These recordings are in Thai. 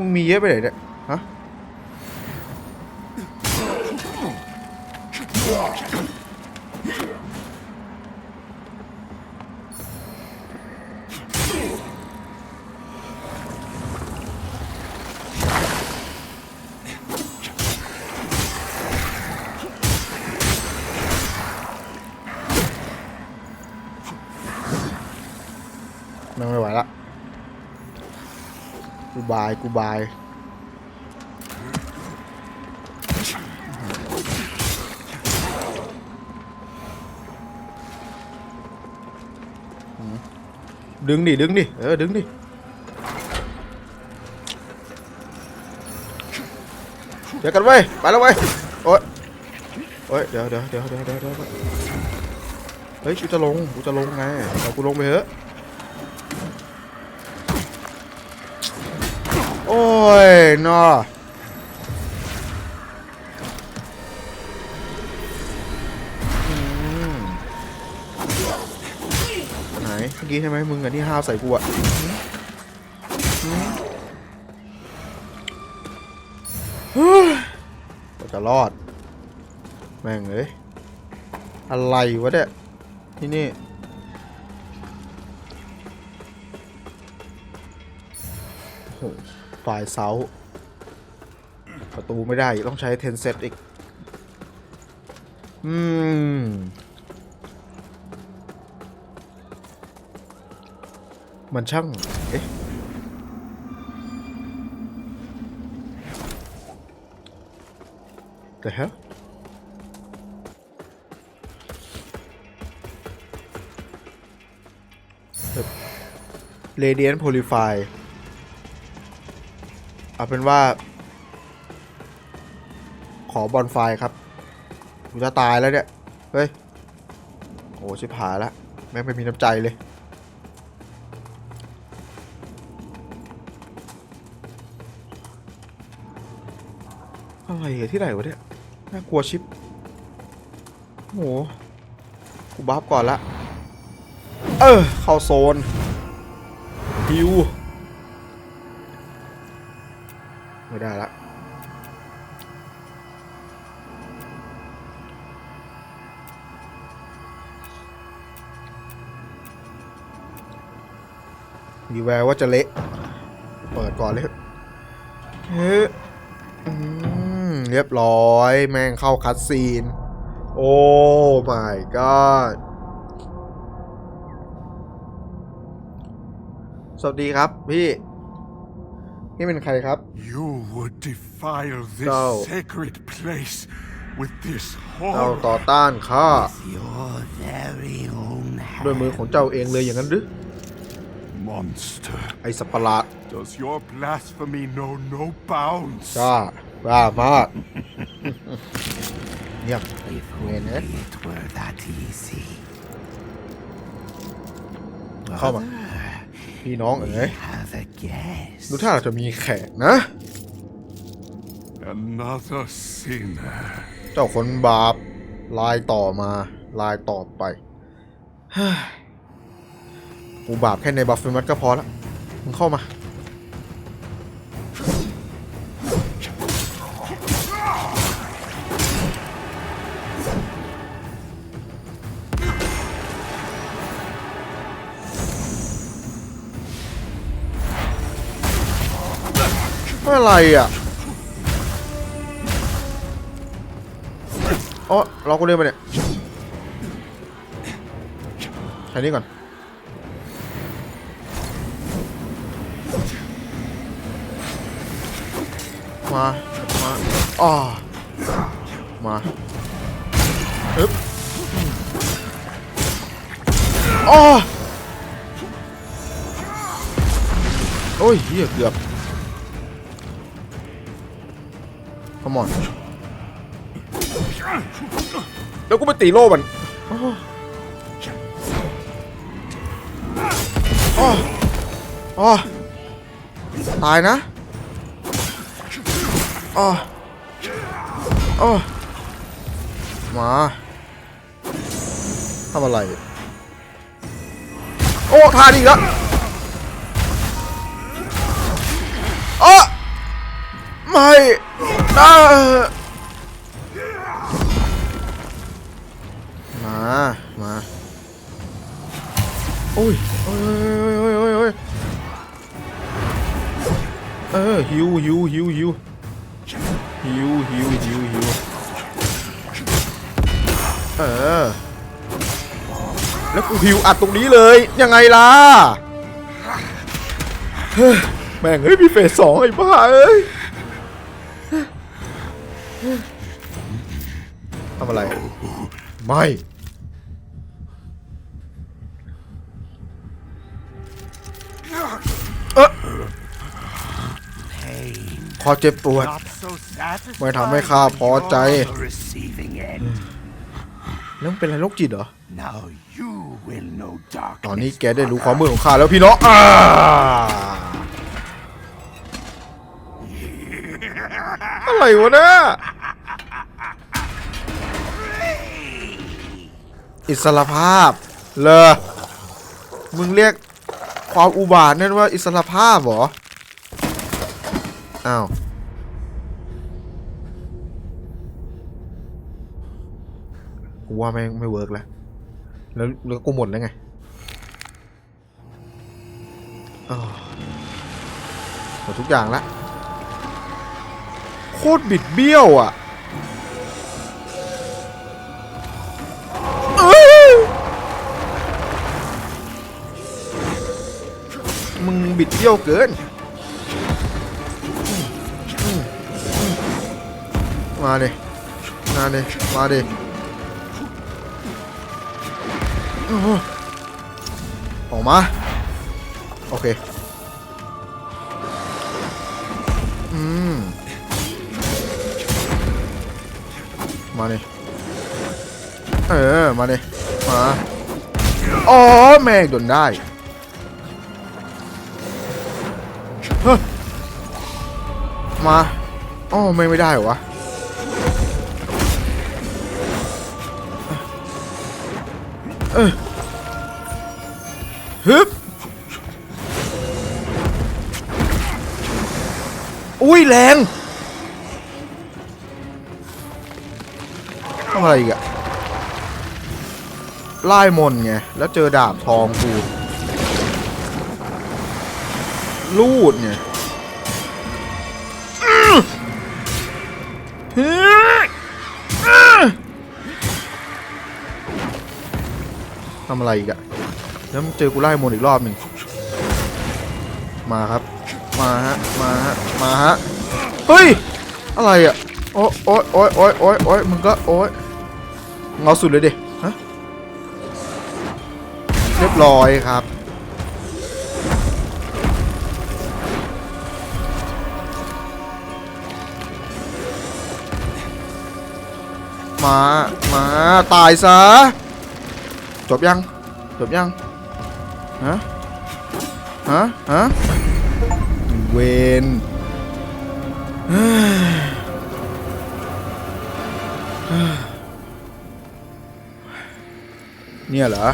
มึงมีเยอะไปไหนเนี่ยฮะ นั่งไม่ไหวละ กู บาย กูบาย ดึงดิ ดึงดิ เออ ดึงดิเดี๋ยวกันเว้ย ไปแล้วเว้ย โอ๊ย โอ๊ย เดี๋ยวเดี๋ยวเดี๋ยวเดี๋ยวเดี๋ยวเดี๋ยวเฮ้ย กูจะลง กูจะลงไงเอากูลงไปเถอะ โอ้ยนอไหนเมื่อกี้ใช่ไหมมึงอะที่ห้าวใส่กูอะอืมเฮ้ยกว่าจะรอด แม่งเลยอะไรวะเนี่ยที่นี่โอ้โห ฝ่ายเสาประตูไม่ได้ต้องใช้เทนเซตอีก อืม มันช่าง เอ๊ะ The hell? Radiant Purify เอาเป็นว่า ขอบอลไฟครับกูจะตายแล้วเนี่ย เฮ้ย โอ้ชิบหายแล้วแม่งไม่มีน้ำใจเลย อะไรอที่ไหนวะเนี่ย น่ากลัวชิบโอ้โหกูบัฟก่อนละ เออ เข้าโซนฮิว ไม่ได้ละมีแววว่าจะเละ เปิดก่อนเลยเฮ้ยเรียบร้อย แม่งเข้าคัดซีน โอ้ my god สวัสดีครับพี่ นี่เป็นใครครับ You would defile this No. sacred place with this เรา horror. ต่อต้านข้า Your very own ด้วยมือของเจ้าเองเลยอย่างนั้นหรือ Monster. ไอ้สัตว์ประหลาด Does your blasphemy know no bounds? กล้า กล้ามาก เงียบ If Win it. only it were that easy. เข้ามา พี่น้องเอ๋ย Have a guess. ดูท่าเราจะมีแขกนะ Another sinner. เจ้าคนบาปลายต่อมาลายต่อไปเฮ้ยกูบาปแค่ในบัฟเฟมัสก็พอละมึงเข้ามา อะไรอะอ๋อรอกูเดินมาเนี่ยใช้นี่ก่อนมา มาอ๋อมาอึ๊บอ๋อโอ้ยเหี้ยเกือบ come on แล้วกูไปตีโล่มันโอ้โอ้โอ้ตายนะโอ้โอ้มาทำอะไร โอ้ทานอีกแล้ว ไม่อ่ามา มาโอ้ยโอ้ยโอ้ยโอ้ยโอ้ยเออฮิวฮิวฮิวฮิวฮิวฮิวฮิวฮิวเออแล้วกูฮิวอัดตรงนี้เลยยังไงล่ะแม่งเฮ้ยมีเฟสสองไอ้บ้าเอ้ยำอะไร ไม่ เอะขอเจ็บปวด Not so satisfied. ไม่ทำให้ข้าพอใจ The receiving end. แล้วมันเป็นอะไรโรคจิตเหรอ Now you will know ตอนนี้ darkness. แกได้รู้ความมืดของข้าแล้วพี่น้องอ่าอะไรวะเนี่ย อิสรภาพ เลอมึงเรียกความอุบาทนั่นว่าอิสรภาพเหรอ อ้าว กูว่าไม่ไม่เวิร์กแล้ว แล้วแล้วกูหมดแล้วไงหมดทุกอย่างละ โคตรบิดเบี้ยวอะ บิดเบี้ยวเกินมอืมอืมาดิมาดิมาดิโอ้โหออกมา โอเค อืม มาเลยเออ มาเลยมา อ๋อ แม่งโดนได้ มาอ๋อม่ไม่ได้เหรอวะฮึบอุ้ยแรงทำอะไรอีกอะไล่มนไง แล้วเจอดาบทองกู ลูดไง ทำอะไรอีกอะแล้วเจอกูไล่มนอีกรอบหนึ่งมาครับ มาฮะ มาฮะ มาฮะ เฮ้ย อะไรอะโอ๊ยโอ๊ยโอ๊ยโอ๊ยโอ๊ยโอ๊ยมึงก็โอ๊ยเงาสุดเลยดิฮะเรียบร้อยครับมา มา ตายซะ จบยัง จบยัง ฮะ ฮะ ฮะ เวนเฮ้ยเนี่ยเหรอ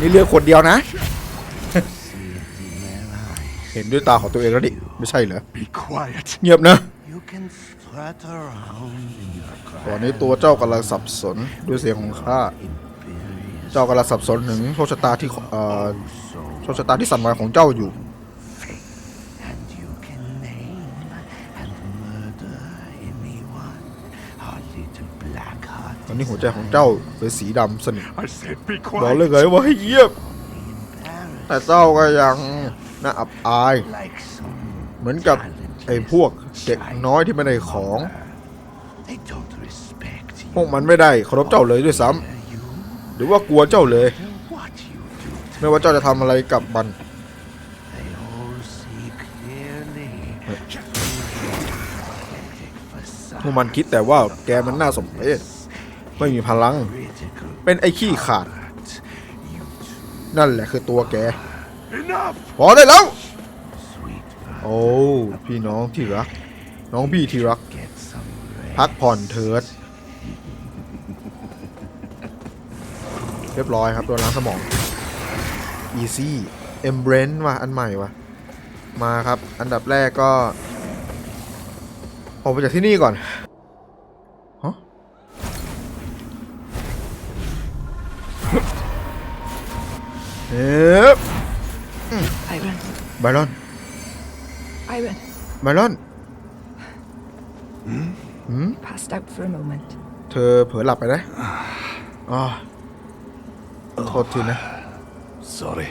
นี่เลือกคนเดียวนะ เห็นด้วยตาของตัวเองแล้วดิ ไม่ใช่เหรอ Be quiet. เงียบนะ You can strut around in your ตอนนี้ตัวเจ้ากำลังสับสนด้วยเสียงของข้า imperious เจ้ากำลังสับสนถึงโชคชะตาที่เอ่อโชคชะตาที่สั่นไหวของเจ้าอยู่ and you can name and murder anyone. Our little black heart ตอนนี้หัวใจของเจ้าเป็นสีดำสนิท I said be บอกเลย quiet. ไงว่าให้เยียบ embarrassed แต่เจ้าก็ยังน่าอับอาย like some เหมือนกับไอ้พวกเด็กน้อยที่ไม่ได้ของ They don't respect พวกมันไม่ได้เคารพเจ้าเลยด้วยซ้ำ you หรือว่ากลัวเจ้าเลย ไม่ว่าเจ้าจะทำอะไรกับมันพวกมันคิดแต่ว่าแกมันน่าสมเพชไม่มีพลัง เป็นไอ้ขี้ขาด นั่นแหละคือตัวแก พอได้แล้ว โอ้ พี่น้องที่รัก น้องพี่ที่รัก พักผ่อนเถิด เรียบร้อยครับโดนล้างสมอง easy embrace ว่ะอันใหม่ว่ะมาครับ อันดับแรกก็ ออกไปจากที่นี่ก่อนฮะเอ๊ะ Byron, ไบรอน Byron, ไบรอน passed out for a moment. เธอเผลอหลับไปนะอ๋อ โทษทีนะ Sorry.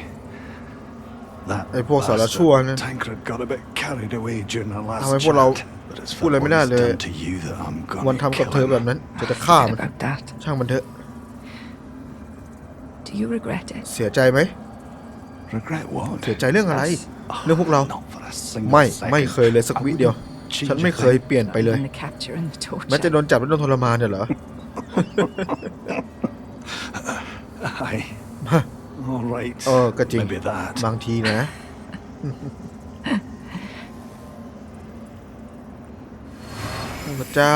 That ไอ้พวกสารชั่วนะ bastard Tancred got a bit carried away during our last ทำให้พวกเรา chat. But it's พูดอะไร for ไม่ what ได้ he's เลย done to you that I'm วัน gonna ทำกับ kill เธอ him. แบบนั้นจะจะฆ่า Forget มัน about that. ช่างมันเถอะ Do you regret it? เสียใจไหม Regret what? เสียใจเรื่องอะไร เรื่องพวกเรา Not for a single ไม่ second. ไม่เคยเลยสักวิเดียว I wouldn't change ฉันไม่ a เคย thing. เปลี่ยนไปเลย And the capture and the torture. แม้จะโดนจับและโดนทรมานเนี่ยเหรอ Aye. All right. เออก็จริง Maybe that. บางทีนะ พระเจ้า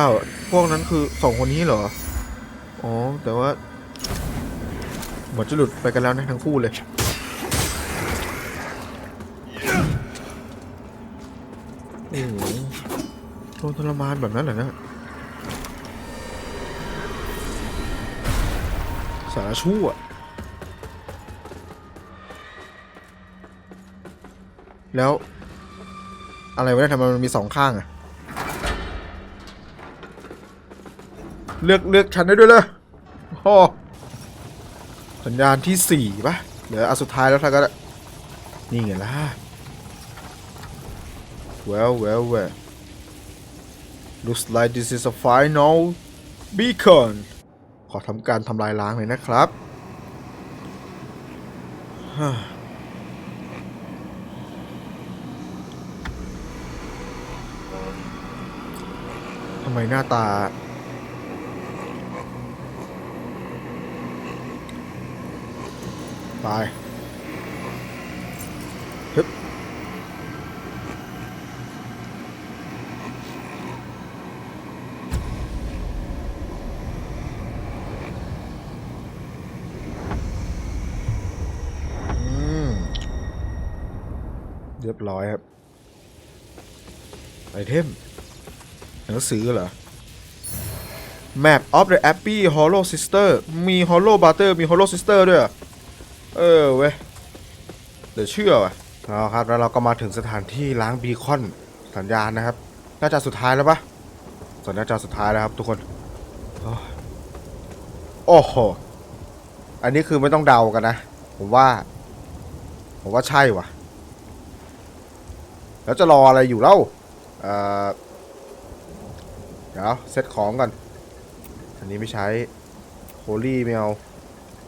พวกนั้นคือสองคนนี้เหรอ อ๋อ แต่ว่าเหมือนจะหลุดไปกันแล้วนะทั้งคู่เลย โอ้โหโดนทรมานแบบนั้นเหรอนะ สารชั่ว แล้ว อะไรวะเนี่ยทำไมมันมีสองข้างอะเลือกเลือกฉันได้ด้วยเลยโอ้สัญญาณที่สี่ปะเดี๋ยวอันสุดท้ายแล้วท่านก็นี่ไงล่ะ well well well looks like this is a final beacon ขอทำการทำลายล้างเลยนะครับทำไมหน้าตาไปฮึ เรียบร้อยครับ ไอเทมหนังสือเหรอ Map of the Abbey Hollow Sister มี Hollow Butter มี Hollow Sister ด้วย เออเว้ย เดี๋ยวเชื่อว่ะเอาครับ แล้วเราก็มาถึงสถานที่ล้างบีคอนสัญญาณนะครับ น่าจะสุดท้ายแล้วปะสัญญาณสุดท้ายแล้วครับทุกคน โอ้โอ้โหอันนี้คือไม่ต้องเดากันนะ ผมว่า ผมว่าใช่ว่ะ แล้วจะรออะไรอยู่เล่าเอ่อเดี๋ยวเซตของก่อน อันนี้ไม่ใช้โฮลี่ไม่เอา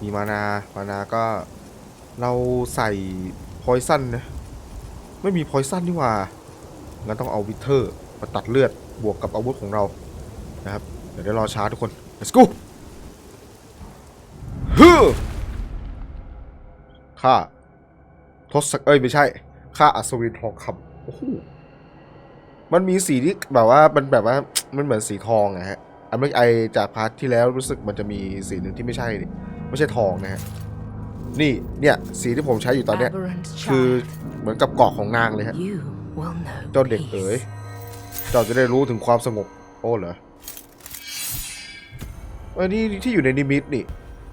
มีมานา มานาก็เราใส่พอยซันนะ ไม่มีพอยซันนี่ว่า งั้นต้องเอาวิเทอร์มาตัดเลือดบวกกับอาวุธของเรา นะครับ เดี๋ยวได้รอช้าทุกคน let's go ฮึค่าทศเอ้ย ไม่ใช่ค่าอัศวินทองคำ โอ้โหมันมีสีที่แบบว่ามันแบบว่ามันเหมือนสีทองอะฮะอันเมื่อไอจากพาร์ทที่แล้วรู้สึกมันจะมีสีหนึ่งที่ไม่ใช่นี่ไม่ใช่ทองนะฮะนี่เนี่ยสีที่ผมใช้อยู่ตอนเนี้ย Aberrant คือ child. เหมือนกับเกาะของนางเลยฮะ You will know เจ้าเด็กเอ๋ย peace. เจ้าจะได้รู้ถึงความสงบโอ้เหรอไอ้นี่ที่อยู่ในนิมิตนี่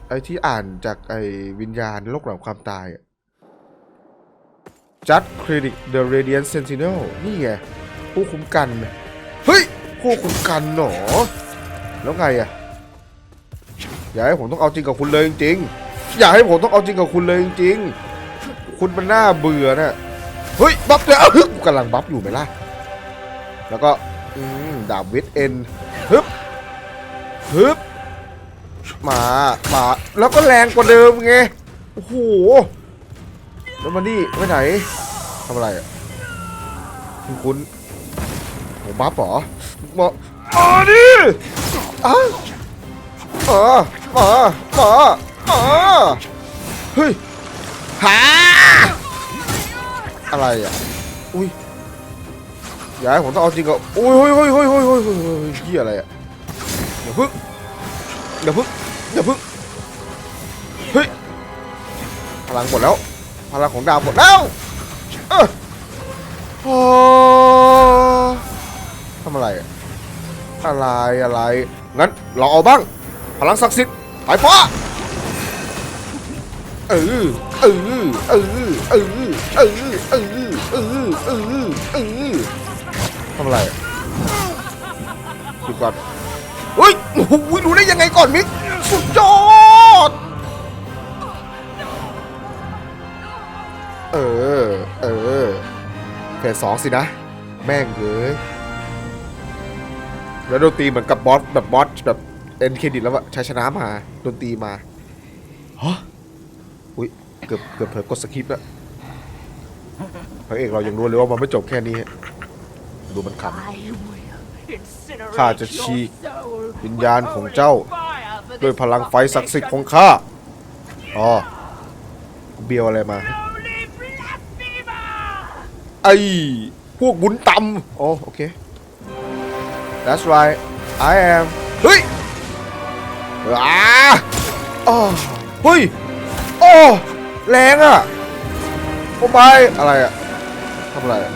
ไอ้ที่อ่านจากไอ้วิญญาณโลกหลังความตายอะ Just Credit the Radiant Sentinel นี่ไงผู้คุ้มกัน เฮ้ยผู้คุ้มกันเหรอแล้วไงอะอย่าให้ผมต้องเอาจริงกับคุณเลยจริงอย่าให้ผมต้องเอาจริงกับคุณเลยจริงคุณมันน่าเบื่อน่ะเฮ้ยบัฟเลยเอ้าฮึกกำลังบัฟอยู่ไหมล่ะ แล้วก็ดาบเวทเอ็นฮึบฮึบมามาแล้วก็แรงกว่าเดิมไงโอ้โห แล้วมันนี่ไปไหนทำอะไรอะคุณคุณผมบัฟหรอมามาดิอะมามามามาเฮ้ยหาอะไรอะอุ้ยอย่าให้ผมต้องเอาจริงก็อุ้ยเฮ้ยเฮ้ยเฮ้ยเฮ้ยเฮ้ยเฮ้ยเฮียอะไรอะอย่าพึ่งอย่าพึ่งอย่าพึ่งเฮ้ยพลังหมดแล้ว พลังของดาวหมดแล้วเออทำอะไรอะอะไรอะไรงั้นเราเอาบ้าง พลังศักดิ์สิทธิ์สายฟ้าเออเออเออเออเออเออเออเออเออทำอะไรอะหยุดก่อนเฮ้ยโอ้โหรู้ได้ยังไงก่อนมิกสุดยอด เออเพจสองสินะ แม่งเลยแล้วดนตรีเหมือนกับบอสแบบบอสแบบเอ็นเครดิตแล้วอะชัยชนะมาดนตรีมาฮะอุ้ยเกือบเกือบเผลอกดสคริปต์แล้วพระเอกเรายังรู้เลยว่ามันไม่จบแค่นี้ฮะดูมันขำข้าจะฉีกวิญญาณของเจ้า ด้วยพลังไฟศักดิ์สิทธิ์ของข้าอ๋อกูเบียวอะไรมา ไอ้พวกบุญตำโอ้โอเค that's right I am เฮ้ยอ้าอ๋อเฮ้ยโอ้แรงอะโอ้ไปอะไรอะทำอะไรอะ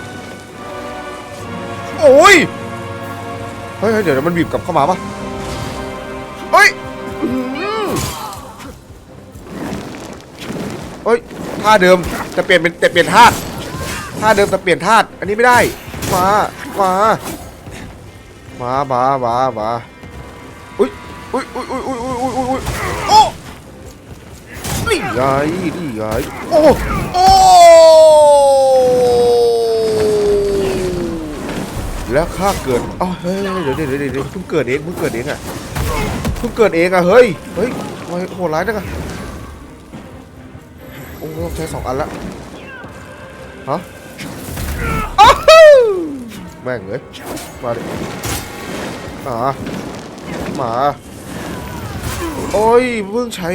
โอ้ยเฮ้ยเฮ้ยเดี๋ยวมันบีบกลับเข้ามาปะเฮ้ยอื้อหือเฮ้ยท่าเดิมจะเปลี่ยนเป็นแต่เปลี่ยนธาตุ ท่าเดิมแต่เปลี่ยนธาตุอันนี้ไม่ได้ มา มา มามามามาอุ้ยอุ้ยอุ้ยอุ้ยอุ้ยอุ้ยอุ้ยอุ้ยโอ้นี่ไงนี่ไงโอ้ โอ้ แล้วข้าเกิดอ๋อเฮ้ย เดี๋ยวเดี๋ยวเดี๋ยวเดี๋ยวเพิ่งเกิดเองเพิ่งเกิดเองอะเพิ่งเกิดเองอะ เฮ้ย เฮ้ยทำไมโหดร้ายจังอะโอ้ต้องใช้สองอันละฮะ แม่งเลยมาดิมามาโอ้ยเพิ่งใช้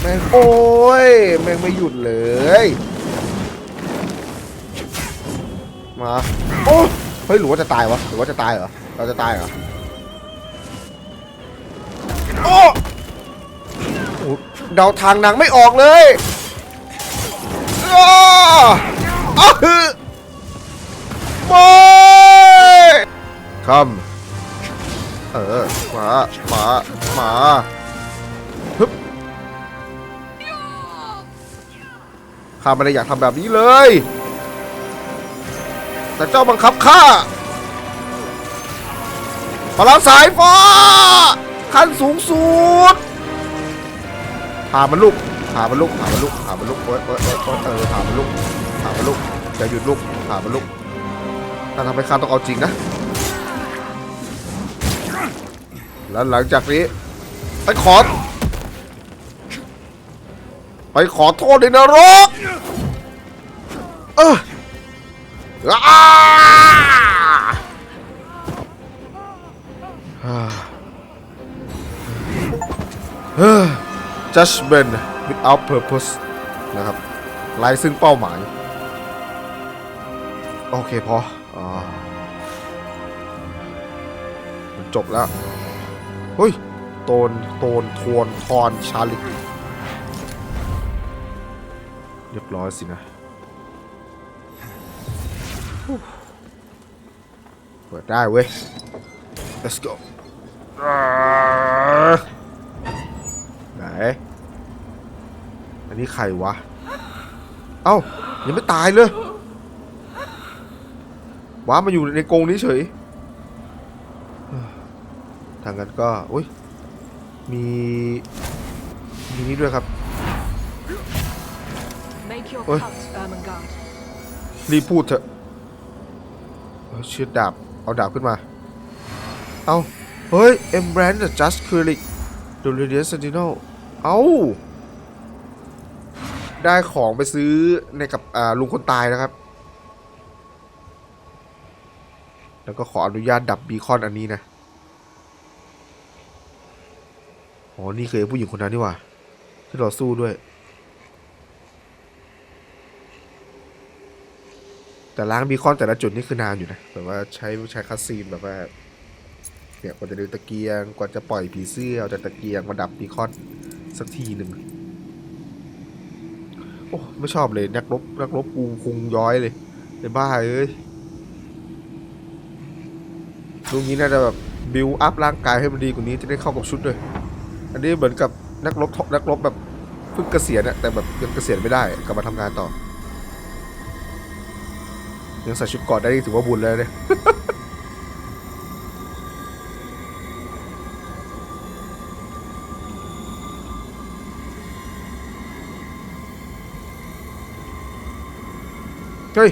แม่งโอ้ยแม่งไม่หยุดเลยมาโอ้เฮ้ยหรือว่าจะตายวะหรือว่าจะตายเหรอเราจะตายเหรอโอ้โอ้เดาทางนางไม่ออกเลยอ้าอ้า คำเออมามามาฮึบข้าไม่ได้อยากทำแบบนี้เลย แต่เจ้าบังคับข้าพลังสายฟ้าขั้นสูงสุดพามันลุกพามันลุกพามันลุกพามันลุกโอ๊ยโอ๊ยโอ๊ยโอ๊ยเออพามันลุกพามันลุกอย่าหยุดลุกพามันลุกถ้าทำให้ข้าต้องเอาจริงนะ แล้วหลังจากนี้ ไปขอ ไปขอโทษในนรกเอออาเฮ้อ judgment without purpose นะครับไร้ซึ่งเป้าหมาย โอเคพออ่ามันจบแล้ว ฮ้ย โตน โตน ทวน ทอนชาลิกเรียบร้อยสินะเปิดได้เว้ย let's go ไหน อันนี้ใครวะ เอ้า ยังไม่ตายเลยว้ามาอยู่ในกรงนี้เฉยางนั้นก็อุ้ยมีมีนี่ด้วยครับ Make your Oi. cut, Ermengarde. รีบพูดเถอะเออเชือดดาบ เอาดาบขึ้นมา เอาเฮ้ยเอ็มแบรนด์ just curic d u r a d i a n sentinel เอาได้ของไปซื้อในกับอ่าลุงคนตายนะครับ แล้วก็ขออนุญาตดับบีคอนอันนี้นะ อ๋อ นี่เคยผู้หญิงคนนั้นนี่หว่า ที่เราสู้ด้วย แต่ล้างบีคอนแต่ละจุดนี่คือนานอยู่นะ แบบว่าใช้ใช้คัสซีนแบบว่าเนี่ยกว่าจะดึงตะเกียง กว่าจะปล่อยผีเสื้อเอาจากตะเกียงมาดับบีคอนสักทีหนึ่ง โอ้ไม่ชอบเลยนักรบนักรบกูคุงย้อยเลยไอ้บ้าเอ้ยลุงนี้น่าจะแบบบิวอัพร่างกายให้มันดีกว่านี้จะได้เข้ากับชุดด้วย อันนี้เหมือนกับนักรบนักรบแบบเพิ่งเกษียณอะแต่แบบยังเกษียณไม่ได้กลับมาทำงานต่อยังใส่ชุดกอดได้ถือว่าบุญแล้วเนี่ยเฮ้ย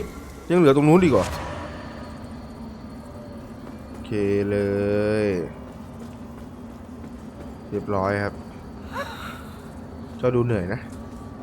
ยังเหลือตรงนู้นดีกว่าโอเคเลย เรียบร้อยครับ เจ้าดูเหนื่อยนะ